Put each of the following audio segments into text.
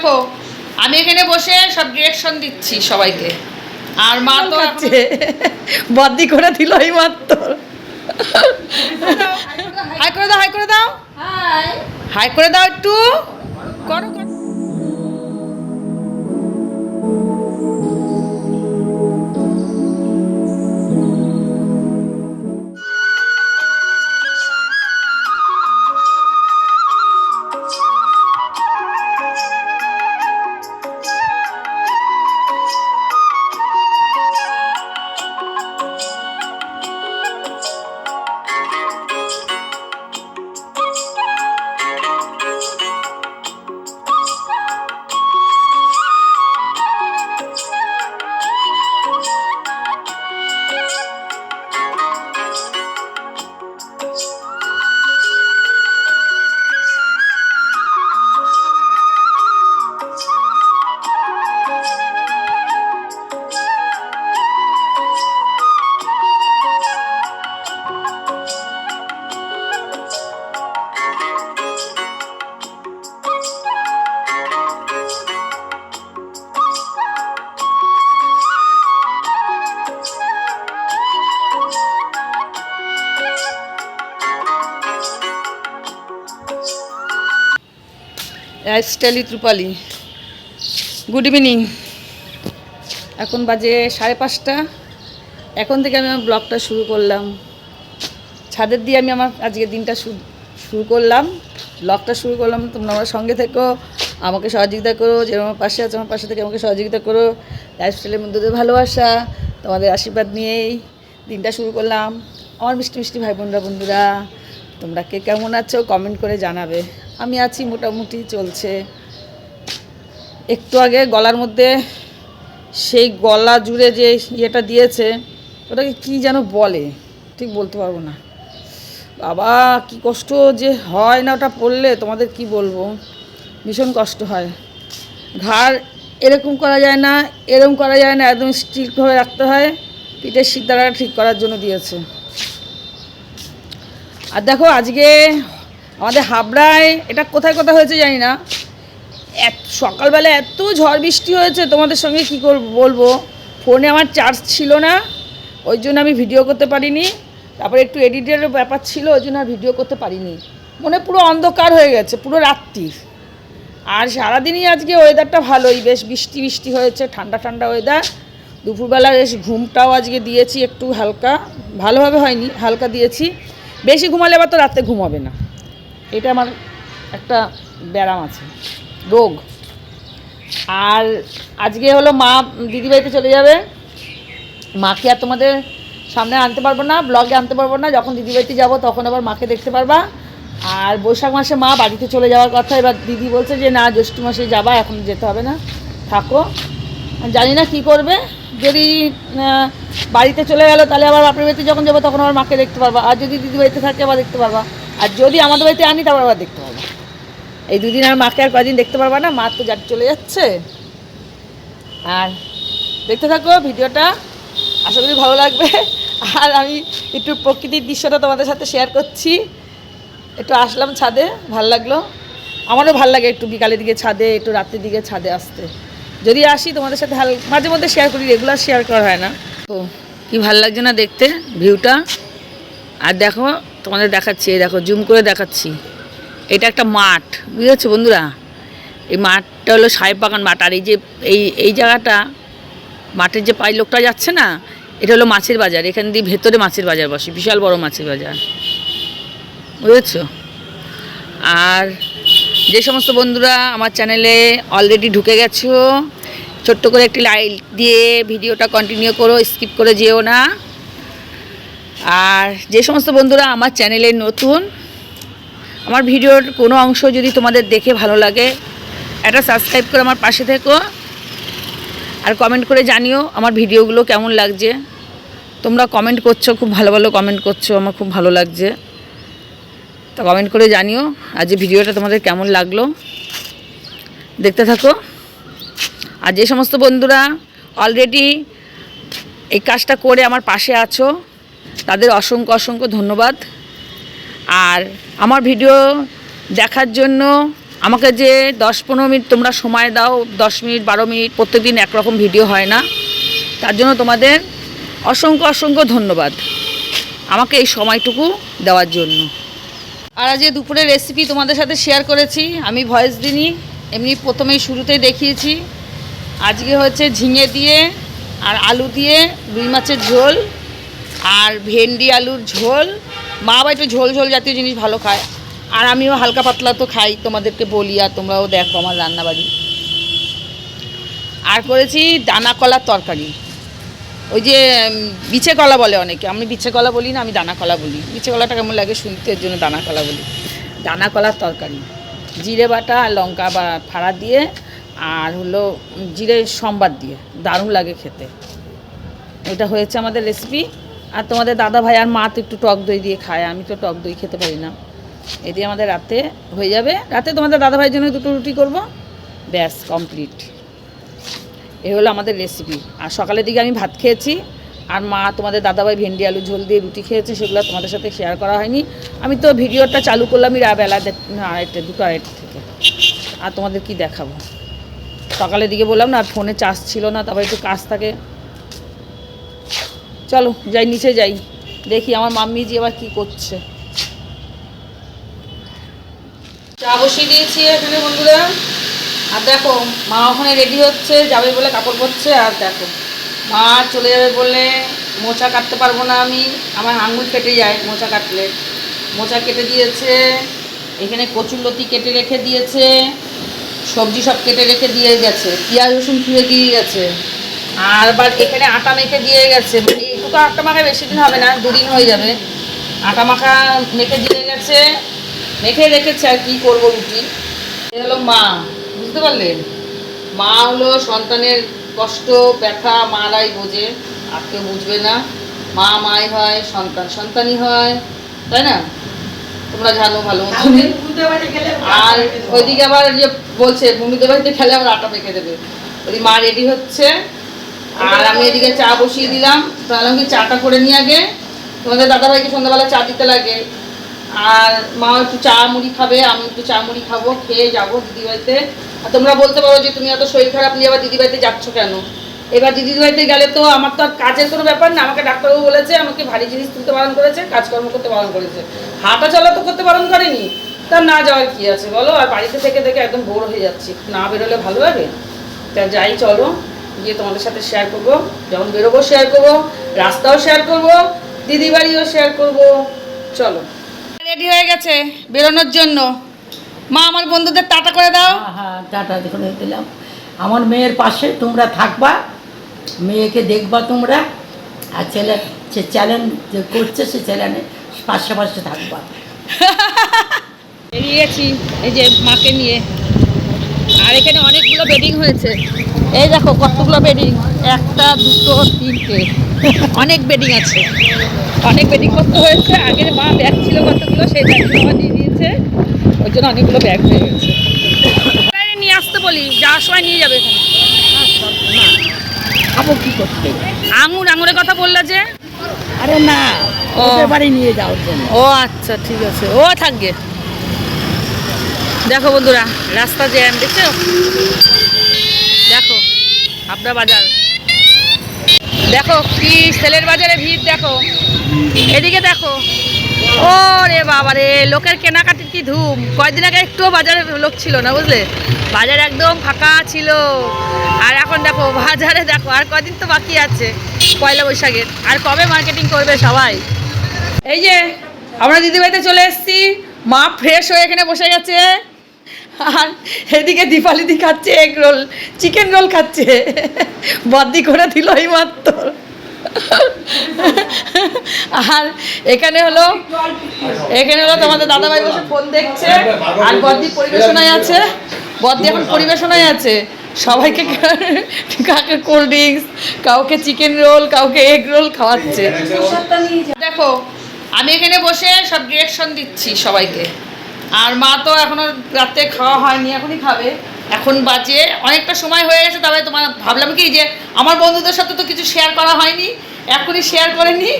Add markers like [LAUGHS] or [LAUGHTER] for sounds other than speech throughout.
দেখো আমি এখানে বসে সব ডিরেকশন দিচ্ছি সবাইকে। আর মা তো আছে বদি করে দিল এই মাত্র। হাই করে দাও হাই করে দাও। হাই। করে দাও একটু। করো। স্টাইলি ত্রুপালি গুড ইভিনিং এখন বাজে সাড়ে পাঁচটা। এখন থেকে আমি আমার ব্লগটা শুরু করলাম। ছাদের দিয়ে আমি আমার আজকে দিনটা শুরু করলাম। ব্লগটা শুরু করলাম, তোমরা আমার সঙ্গে থেকো। আমাকে সহযোগিতা করো যে আমার পাশে আছে, আমার পাশে থেকে আমাকে সহযোগিতা করো। লাইফস্টাইলের মধ্যে ভালোবাসা, তোমাদের আশীর্বাদ নিয়েই দিনটা শুরু করলাম। আমার মিষ্টি মিষ্টি ভাই বোনরা বন্ধুরা, তোমরা কে কেমন আছো? কমেন্ট করে জানাবে। আমি আছি, মোটামুটি চলছে। একটু আগে গলার মধ্যে সেই গলা জুড়ে যে ইয়েটা দিয়েছে, ওটাকে কি যেন বলে, ঠিক বলতে পারব না। বাবা, কি কষ্ট যে হয় না ওটা পড়লে, তোমাদের কি বলব? ভীষণ কষ্ট হয়। ঘাড় এরকম করা যায় না, এরকম করা যায় না, একদম স্ট্রিক্টভাবে রাখতে হয়। পিঠের সিদ্ধারা ঠিক করার জন্য দিয়েছে। আর দেখো, আজকে আমাদের হাবড়ায় এটা কোথায় কোথায় হয়েছে জানি না। এত সকালবেলা এত ঝড় বৃষ্টি হয়েছে, তোমাদের সঙ্গে কী করব বলব? ফোনে আমার চার্জ ছিল না, ওই জন্য আমি ভিডিও করতে পারিনি। তারপরে একটু এডিটের ব্যাপার ছিল, ওই জন্য আর ভিডিও করতে পারিনি। মনে পুরো অন্ধকার হয়ে গেছে, পুরো রাত্রির। আর সারাদিনই আজকে ওয়েদারটা ভালোই, বেশ বৃষ্টি বৃষ্টি হয়েছে, ঠান্ডা ঠান্ডা ওয়েদার দুপুরবেলা বেশ ঘুমটাও আজকে দিয়েছি একটু হালকা, ভালোভাবে হয়নি, হালকা দিয়েছি। বেশি ঘুমালে আবার তো রাতে ঘুমাবে না। এটা আমার একটা ব্যারাম আছে, রোগ। আর আজকে হলো মা দিদিবাড়িতে চলে যাবে। মাকে আর তোমাদের সামনে আনতে পারব না ব্লগে আনতে পারব না। যখন দিদিবাড়িতে যাব তখন আবার মাকে দেখতে পারবা। আর বৈশাখ মাসে মা বাড়িতে চলে যাওয়ার কথা, এবার দিদি বলছে যে, না, জ্যৈষ্ঠ মাসে যাবা, এখন যেতে হবে না, থাকো। জানি না কি করবে। যদি বাড়িতে চলে গেলো, তাহলে আবার বাপের বাড়িতে যখন যাব, তখন আবার মাকে দেখতে পারবা। আর যদি দিদি বাড়িতে থাকে, আবার দেখতে পারবা। আর যদি আমাদের বাড়িতে আনি, তারপর আবার দেখতে পারবা। এই দুদিন আর মাকে আর কদিন দেখতে পারবা না, মা তো যার চলে যাচ্ছে। আর দেখতে থাকো ভিডিওটা, আশা করি ভালো লাগবে। আর আমি একটু প্রকৃতির দৃশ্যটা তোমাদের সাথে শেয়ার করছি। একটু আসলাম ছাদে, ভালো লাগল। আমারও ভালো লাগে একটু বিকালের দিকে ছাদে, একটু রাত্রের দিকে ছাদে আসতে। যদি আসি তোমাদের সাথে হাল, মাঝে মধ্যে শেয়ার করি রেগুলার শেয়ার করা হয় না। তো কি ভালো লাগছে না দেখতে ভিউটা আর দেখো তোমাদের দেখাচ্ছি দেখো জুম করে দেখাচ্ছি। এটা একটা মাঠ, বুঝেছ বন্ধুরা? এই মাঠটা হলো সাহেব বাগান মাঠ, আর এই যে, এই এই জায়গাটা, মাঠের যে পাই লোকটা যাচ্ছে না, এটা হলো মাছের বাজার, এখান দিয়ে ভেতরে মাছের বাজার বসে, বিশাল বড় মাছের বাজার। বুঝেছ? আর যে সমস্ত বন্ধুরা আমার চ্যানেলে অলরেডি ঢুকে গেছো, ছোট্ট করে একটি লাইক দিয়ে ভিডিওটা কন্টিনিউ করো স্কিপ করে যেও না। আর যে সমস্ত বন্ধুরা আমার চ্যানেলে নতুন, আমার ভিডিওর কোনো অংশ যদি তোমাদের দেখে ভালো লাগে, একটা সাবস্ক্রাইব করে আমার পাশে থেকো আর কমেন্ট করে জানিও আমার ভিডিওগুলো কেমন লাগছে। তোমরা কমেন্ট করছ, খুব ভালো ভালো কমেন্ট করছ, আমার খুব ভালো লাগছে। তো কমেন্ট করে জানিও আর যে ভিডিওটা তোমাদের কেমন লাগল। দেখতে থাকো। আর যে সমস্ত বন্ধুরা অলরেডি এই কাজটা করে আমার পাশে আছো তাদের অসংখ্য অসংখ্য ধন্যবাদ। আর আমার ভিডিও দেখার জন্য আমাকে যে দশ পনেরো মিনিট তোমরা সময় দাও, দশ মিনিট, বারো মিনিট, প্রত্যেকদিন একরকম ভিডিও হয় না। তার জন্য তোমাদের অসংখ্য অসংখ্য ধন্যবাদ আমাকে এই সময়টুকু দেওয়ার জন্য। আর আজ এই দুপুরের রেসিপি তোমাদের সাথে শেয়ার করেছি। আমি ভয়েস দিনই এমনি প্রথমেই শুরুতেই দেখিয়েছি। আজকে হচ্ছে ঝিঙে দিয়ে আর আলু দিয়ে রুই মাছের ঝোল। আর ভেন্ডি, আলুর ঝোল। মা আবার একটু ঝোল ঝোল জাতীয় জিনিস ভালো খায়। আর আমিও হালকা পাতলা তো খাই, তোমাদেরকে বলি আর তোমরাও দেখো আমার রান্নাবাড়ি। আর করেছি দানা কলার তরকারি। ওই যে বিছে কলা বলে অনেকে। আমি বিছে কলা বলি না, আমি দানা কলা বলি। বিছে কলাটা কেমন লাগে শুনতে জন্য দানা কলা বলি। দানা কলার তরকারি। জিরে বাটা আর লঙ্কা বা ফাড়া দিয়ে আর হলো জিরে সম্বাদ দিয়ে। দারুণ লাগে খেতে। এটা হয়েছে আমাদের রেসিপি আর তোমাদের দাদা ভাই আর মা তো একটু টক দই দিয়ে খায়, আমি তো টক দই খেতে পারি না। এটি আমাদের রাতে হয়ে যাবে। রাতে তোমাদের দাদা ভাইয়ের জন্য দুটো রুটি করব। ব্যাস কমপ্লিট এ হলো আমাদের রেসিপি আর সকালের দিকে আমি ভাত খেয়েছি। আর মা তোমাদের দাদাভাই ভেন্ডি, আলু, ঝোল দিয়ে রুটি খেয়েছে, সেগুলো তোমাদের সাথে শেয়ার করা হয়নি। আমি তো ভিডিওটা চালু করলাম বেলা আড়াইটে, দুটো আড়াইটে থেকে। আর তোমাদের কি দেখাবো? সকালের দিকে বললাম না ফোনে চার্জ ছিল না, তারপর একটু কাজ থাকে। চলো, যাই, নিচে যাই। দেখি আমার মাম্মি জি আবার কি করছে। চা বসিয়ে দিয়েছি এখানে বন্ধুরা। আর দেখো, মা ওখানে রেডি হচ্ছে, যাবে বলে কাপড় পরছে, আর দেখো, মা চলে যাবে বলে মোচা কাটতে পারব না আমি। আমার আঙুল কেটে যায় মোচা কাটলে। মোচা কেটে দিয়েছে, এখানে কচুরলতি কেটে রেখে দিয়েছে, সবজি সব কেটে রেখে দিয়ে গেছে। পেঁয়াজ রসুন ধুয়ে দিয়ে গেছে। আর এখানে আটা মেখে দিয়ে গেছে মানে একটু আটা মাখা বেশি দিন হবে না দুদিন হয়ে যাবে। আটা মাখা মেখে দিয়ে গেছে। মেখে রেখেছে আর কি করব রুটি। এ হলো মা বুঝতে পারলেন মা হলো সন্তানের কষ্ট ব্যথা মারাই বোঝে। আর কেউ বুঝবে না মা মাই হয় সন্তান সন্তানই হয় তাই না? তোমরা জানো ভালো আর ওইদিকে আবার যে বলছে ভূমিদের বাড়িতে খেলে আবার আটা মেখে দেবে। ওই মা রেডি হচ্ছে। আর আমি এদিকে চা বসিয়ে দিলাম। তাহলে আমি চাটা করে নিয়ে আগে। তোমাদের দাদাভাইকে সন্ধ্যাবেলা চা দিতে লাগে। আর মা একটু চা মুড়ি খাবে, আমি একটু চা মুড়ি খাব, খেয়ে যাব দিদিবাড়িতে আর তোমরা বলতে পারো যে তুমি এত শরীর খারাপ নিয়ে আবার দিদিবাড়িতে যাচ্ছ কেন? এবার দিদির বাড়িতে গেলে তো আমার তো আর কাজের কোনো ব্যাপার না। আমাকে ডাক্তারবাবু বলেছে, আমাকে ভারী জিনিস তুলতে বারণ করেছে, কাজকর্ম করতে বারণ করেছে। হাঁটা চলা তো করতে বারণ করেনি। তা না যাওয়ার কি আছে বলো? আর বাড়িতে থেকে থেকে একদম বোর হয়ে যাচ্ছি। না বেরোলে ভালো লাগে তা যাই, চলো। গিয়ে তোমাদের সাথে শেয়ার করব। যখন বেরোবো শেয়ার করব রাস্তাও শেয়ার করব দিদি বাড়িও শেয়ার করব। চলো। রেডি হয়ে গেছে বেরোনোর জন্য। মা আমার বন্ধুদের টাটা করে দাও। হ্যাঁ হ্যাঁ টাটা করে দিলাম। আমার মেয়ের পাশে তোমরা থাকবা মেয়েকে দেখবা তোমরা আর ছেলে সে চ্যালেঞ্জ যে করছে সে চ্যালেঞ্জে পাশে পাশে থাকবা। [LAUGHS] বেরিয়ে গেছি এই যে মাকে নিয়ে। আর এখানে অনেকগুলো বেডিং হয়েছে। এই দেখো কতগুলো বেডিং একটা দুটো তিনটে। অনেক বেডিং আছে। অনেক বেডিং করতে হয়েছে। আগের মা ব্যাগ ছিল কতগুলো সেই ব্যাগগুলো আমার দিয়ে দিয়েছে। ওই জন্য অনেকগুলো ব্যাগ হয়ে গেছে। নিয়ে আসতে বলি যাওয়ার সময় নিয়ে যাবে এখানে। খাব কি করতে? আঙুর আঙুরের কথা বললা যে? আরে না ও। বাড়ি নিয়ে যাওয়ার জন্য। ও আচ্ছা ঠিক আছে। ও থাকবে। দেখো বন্ধুরা, রাস্তা জ্যাম, দেখছ? দেখো আপনার বাজার। দেখো কি সেলের বাজারে ভিড়, দেখো। এদিকে দেখো। ও রে বাবা রে লোকের কেনাকাটির কি ধুম। কয়দিন আগে একটুও বাজারে লোক ছিল না, বুঝলে? বাজার একদম ফাঁকা ছিল। আর এখন দেখো, বাজারে দেখো, আর কয়দিন তো বাকি আছে, পয়লা বৈশাখের। আর কবে মার্কেটিং করবে সবাই? এই যে, আমরা দিদিবাড়িতে চলে এসেছি। মা ফ্রেশ হয়ে এখানে বসে গেছে। আর এদিকে দীপালিদি খাচ্ছে এগ রোল চিকেন রোল খাচ্ছে। বদ্দি করে দিল এই মাত্র আর এখানে হলো এখানে হলো তোমাদের দাদাভাই বসে ফোন দেখছে, আর বদ্দি পরিবেশনায় আছে। বদ্দি এখন পরিবেশনায় আছে। সবাইকে কাকে কোল্ড ড্রিঙ্কস কাউকে চিকেন রোল কাউকে এগ রোল খাওয়াচ্ছে। দেখো, আমি এখানে বসে সব ডিরেকশন দিচ্ছি সবাইকে। আর মা তো এখনও রাতে খাওয়া হয়নি, এখনই খাবে। এখন বাজে, অনেকটা সময় হয়ে গেছে, তবে তোমার ভাবলাম কি যে আমার বন্ধুদের সাথে তো কিছু শেয়ার করা হয়নি, এখনই শেয়ার করে নি।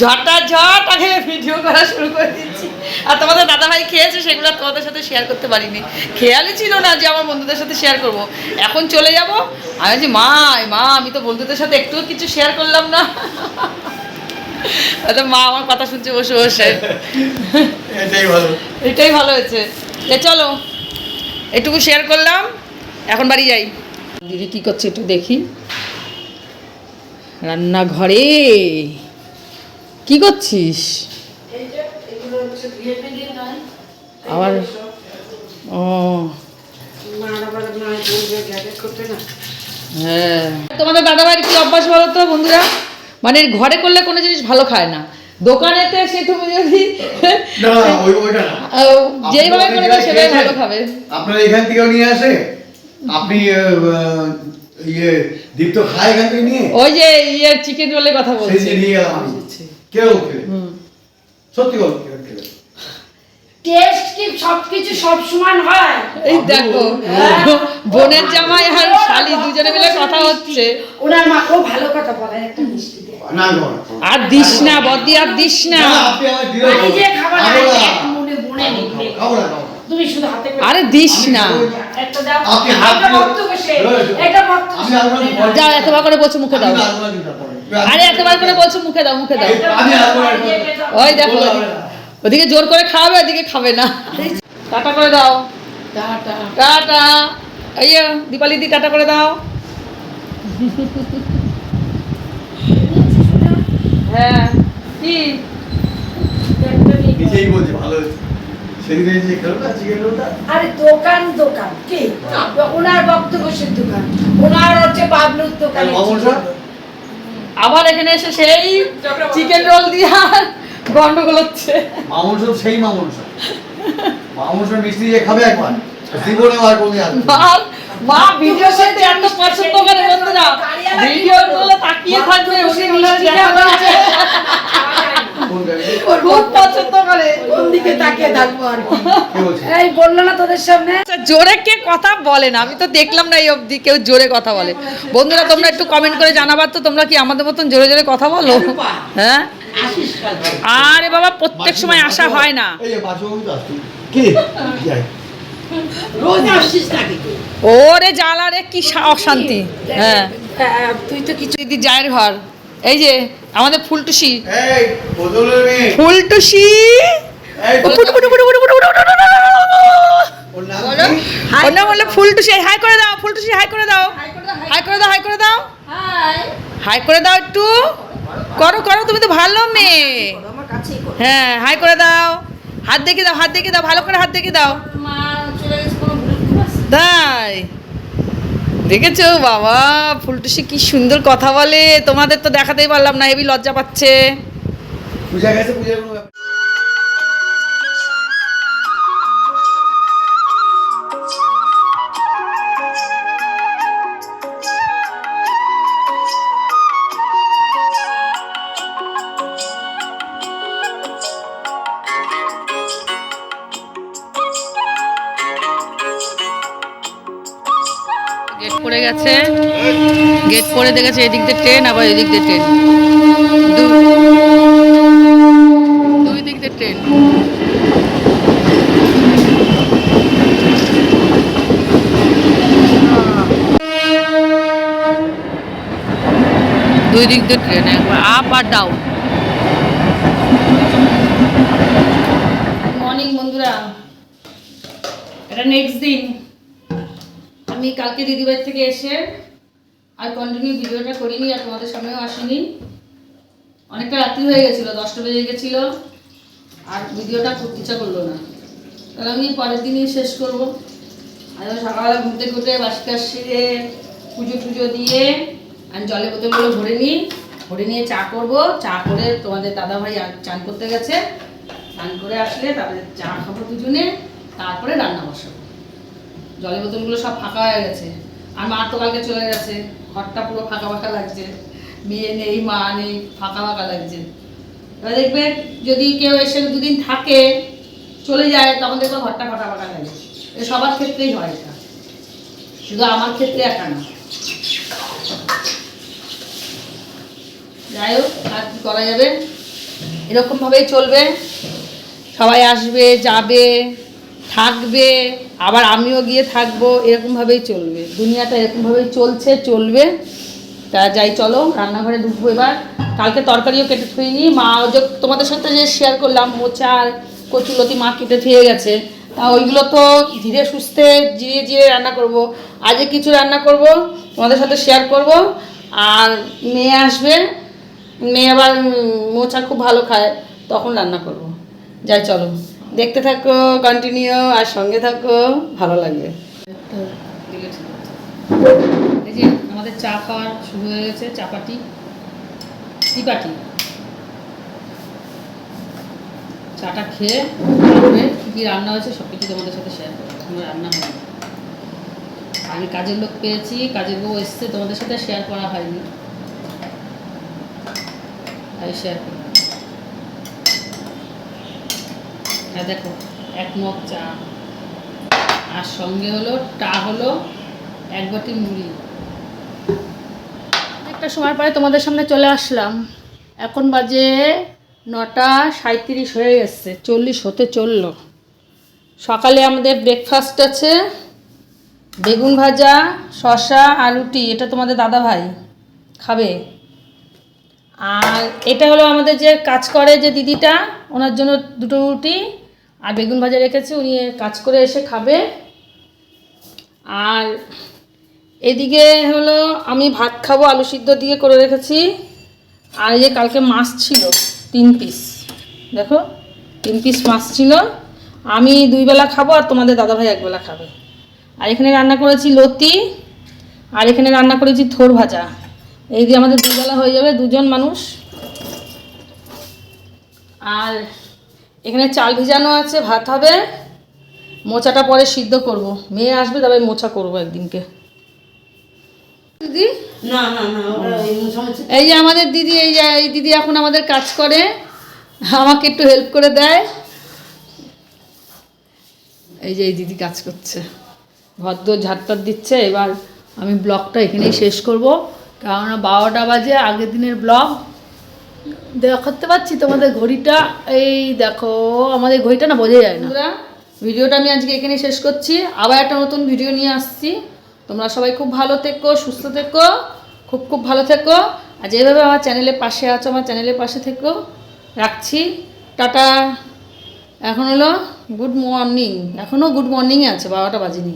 ঝটা ঝট আগে ভিডিও করা শুরু করে দিচ্ছি। আর তোমাদের দাদা ভাই খেয়েছে, সেগুলো তোমাদের সাথে শেয়ার করতে পারিনি। খেয়ালই ছিল না যে আমার বন্ধুদের সাথে শেয়ার করব। এখন চলে যাব। আমি বলছি, মা মা, আমি তো বন্ধুদের সাথে একটু কিছু শেয়ার করলাম না। তো মা আমার কথা শুনছে বসে বসে। এটাই ভালো। এটাই ভালো হয়েছে। এ চলো। এটুকু শেয়ার করলাম এখন বাড়ি যাই। দিদি কি করছে একটু দেখি। রান্নাঘরে। কি করছিস? আবার ও। হ্যাঁ। তোমাদের দাদাভাইয়ের কি অভ্যাস বলো তো বন্ধুরা? মানে ঘরে করলে কোনো জিনিস ভালো খায় না। দোকানেতে সে তুমি যদি যেইভাবে করে সেটাই ভালো খাবে। আপনারা এখান থেকেও নিয়ে আসে? আপনি ইয়ে দীপ্ত খায় এখান থেকে নিয়ে? ওই যে ইয়ে চিকেন রোলের কথা বলছি। সেই নিয়ে গেলাম আমি। কেউ খেলে। সত্যি বল কেউ টেস্ট কি সবকিছু সব সমান হয়? এই দেখো বোনের জামাই আর শালি দুজনে মিলে কথা হচ্ছে। ওনার মাকেও ভালো কথা বলে একটা মিষ্টি। আর দিস না বদি আর দিস না। যে খাবার মনে মনে। তুমি শুধু হাতে আরে দিস না। একটা দাও। বক্তব্য। বক্তব্য যাও এতবার করে বলছো মুখে দাও। আরে এতবার করে বলছো মুখে দাও মুখে দাও। ওই দেখো। ওদিকে- জোর করে খাওয়াবে ওদিকে খাবে না। টাটা করে দাও। টাটা। টাটা। এই দীপালি দি টাটা করে দাও। হ্যাঁ কি? নিজেই বলছি ভালো হয়েছে। সেদিন এই যে খেলো না চিকেন রোলটা আরে দোকান দোকান। কি? ওনার বক্তব্য দোকান। ওনার হচ্ছে বাবলুর দোকান? আবার এখানে এসে সেই চিকেন রোল দিয়ে আর গন্ডগোল হচ্ছে। মামুন সেই মামুন স্যার মিষ্টি দিয়ে খাবে একবার জীবনে আর কোনদিন না। মা ভিডিও এত পছন্দ করে বন্ধুরা ভিডিও গুলো তাকিয়ে থাকবে উনি মিষ্টি জোরে কে কথা বলে না? আমি তো দেখলাম না এই অবধি কেউ জোরে কথা বলে। বন্ধুরা তোমরা একটু কমেন্ট করে জানাবার তো তোমরা কি আমাদের মতন জোরে জোরে কথা বলো? হ্যাঁ? আরে বাবা প্রত্যেক সময় আসা হয় না। [LAUGHS] ওরে জ্বালা রে কি অশান্তি হ্যাঁ তুই তো কিছু দিদি জায়ের ঘর এই যে আমাদের ফুলটুসি ফুলটুসি হাই করে দাও হাই করে দাও হাই করে দাও হাই করে দাও হাই করে দাও একটু করো করো তুমি তো ভালো মেয়ে হ্যাঁ হাই করে দাও হাত দেখে দাও হাত দেখে দাও ভালো করে হাত দেখে দাও তাই। দেখেছ বাবা, ফুলটুসি কি সুন্দর কথা বলে। তোমাদের তো দেখাতেই পারলাম না, হেবি লজ্জা পাচ্ছে। পড়ে গেছে। গেট পড়ে দেখেছে এদিক দিয়ে ট্রেন আবার এদিক দিয়ে ট্রেন দুই দিক দিয়ে ট্রেন দুই দিক দিয়ে ট্রেন একবার আপ আর ডাউন মর্নিং বন্ধুরা। এটা নেক্সট দিন। আমি কালকে দিদিবাড়ি থেকে এসে আর কন্টিনিউ ভিডিওটা করিনি আর তোমাদের সামনেও আসিনি। অনেকটা রাত্রি হয়ে গেছিল, দশটা বেজে গেছিল আর ভিডিওটা করতে ইচ্ছা করল না। তাহলে আমি পরের দিনই শেষ করব। আর সকালবেলা ঘুরতে উঠে বাসি সেরে পুজো টুজো দিয়ে আমি জলের বোতলগুলো ভরে নিই। ভরে নিয়ে চা করব। চা করে তোমাদের দাদাভাই চান করতে গেছে। চান করে আসলে তারপরে চা খাব দুজনে। তারপরে রান্না বসাবো। জলের বোতলগুলো সব ফাঁকা হয়ে গেছে। আর মা তো কালকে চলে গেছে। ঘরটা পুরো ফাঁকা ফাঁকা লাগছে। মেয়ে নেই, মা নেই, ফাঁকা ফাঁকা লাগছে। এবার দেখবে যদি কেউ এসে দুদিন থাকে, চলে যায়, তখন দেখবে ঘরটা ফাঁকা ফাঁকা লাগে। এ সবার ক্ষেত্রেই হয় এটা। শুধু আমার ক্ষেত্রে একা না। যাই হোক, আর কি করা যাবে? এরকমভাবেই চলবে। সবাই আসবে, যাবে। থাকবে, আবার আমিও গিয়ে থাকব, এরকমভাবেই চলবে। দুনিয়াটা এরকমভাবেই চলছে, চলবে। তা যাই, চলো, রান্নাঘরে ঢুকবো এবার। কালকে তরকারিও কেটে থুইনি। মা যে তোমাদের সাথে যে শেয়ার করলাম, মোচা কচুলতি মা কেটে থুয়ে গেছে। তা ওইগুলো তো ধীরে সুস্থে জিরে জিরে রান্না করব। আজকে কিছু রান্না করব, তোমাদের সাথে শেয়ার করব। আর মেয়ে আসবে, মেয়ে আবার মোচা খুব ভালো খায়, তখন রান্না করব। যাই, চলো। দেখতে থাকো কন্টিনিউ আর সঙ্গে থাকো, ভালো লাগবে। এই আমাদের চা খাওয়ার শুরু হয়ে গেছে চাপাটি টিপাটি চাটা খেয়ে তারপরে কী কী রান্না হয়েছে সব কিছু তোমাদের সাথে শেয়ার করব। এখনও রান্না হয়নি। আগে কাজের লোক পেয়েছি, কাজের বউ এসছে, তোমাদের সাথে শেয়ার করা হয়নি। তাই শেয়ার করব। হ্যাঁ দেখো, এক মগ চা। আর সঙ্গে হলো, টা হলো এক বাটি মুড়ি। একটা সময় পরে তোমাদের সামনে চলে আসলাম। এখন বাজে নটা সাঁত্রিশ হয়ে গেছে, চল্লিশ হতে চলল। সকালে আমাদের ব্রেকফাস্ট আছে, বেগুন ভাজা আর রুটি, এটা তোমাদের দাদা ভাই খাবে। আর এটা হলো আমাদের যে কাজ করে যে দিদিটা, ওনার জন্য দুটো রুটি আর বেগুন ভাজা রেখেছি, উনি কাজ করে এসে খাবে। আর এদিকে হলো, আমি ভাত খাব, আলু সিদ্ধ দিয়ে করে রেখেছি। আর এই যে কালকে মাছ ছিল, তিন পিস দেখো, তিন পিস মাছ ছিল। আমি দুই বেলা খাব আর তোমাদের দাদাভাই একবেলা খাবে। আর এখানে রান্না করেছি লতি, আর এখানে রান্না করেছি থোর ভাজা। এই দিয়ে আমাদের দুবেলা হয়ে যাবে, দুজন মানুষ। আর এখানে চাল ভিজানো আছে ভাত হবে। মোচাটা পরে সিদ্ধ করব। মেয়ে আসবে তবে মোচা করব একদিনকে। দিদি? না না না এই এই যে আমাদের দিদি এই যে এই দিদি এখন আমাদের কাজ করে। আমাকে একটু হেল্প করে দেয়। এই যে এই দিদি কাজ করছে। ভদ্র ঝাড়টার দিচ্ছে। এবার আমি ব্লগটা এখানেই শেষ করব। কারণ বারোটা বাজে আগের দিনের ব্লগ। দেখাতে পাচ্ছি তোমাদের ঘড়িটা। এই দেখো, আমাদের ঘড়িটা না বোঝা যায় না। ভিডিওটা আমি আজকে এখানে শেষ করছি। আবার একটা নতুন ভিডিও নিয়ে আসছি। তোমরা সবাই খুব ভালো থেকো, সুস্থ থেকো, খুব খুব ভালো থেকো। আর যেভাবে আমার চ্যানেলের পাশে আছো, আমার চ্যানেলের পাশে থেকো। রাখছি। টাটা। এখন হলো গুড মর্নিং এখনও গুড মর্নিংয়ে আছে, বারোটা বাজেনি।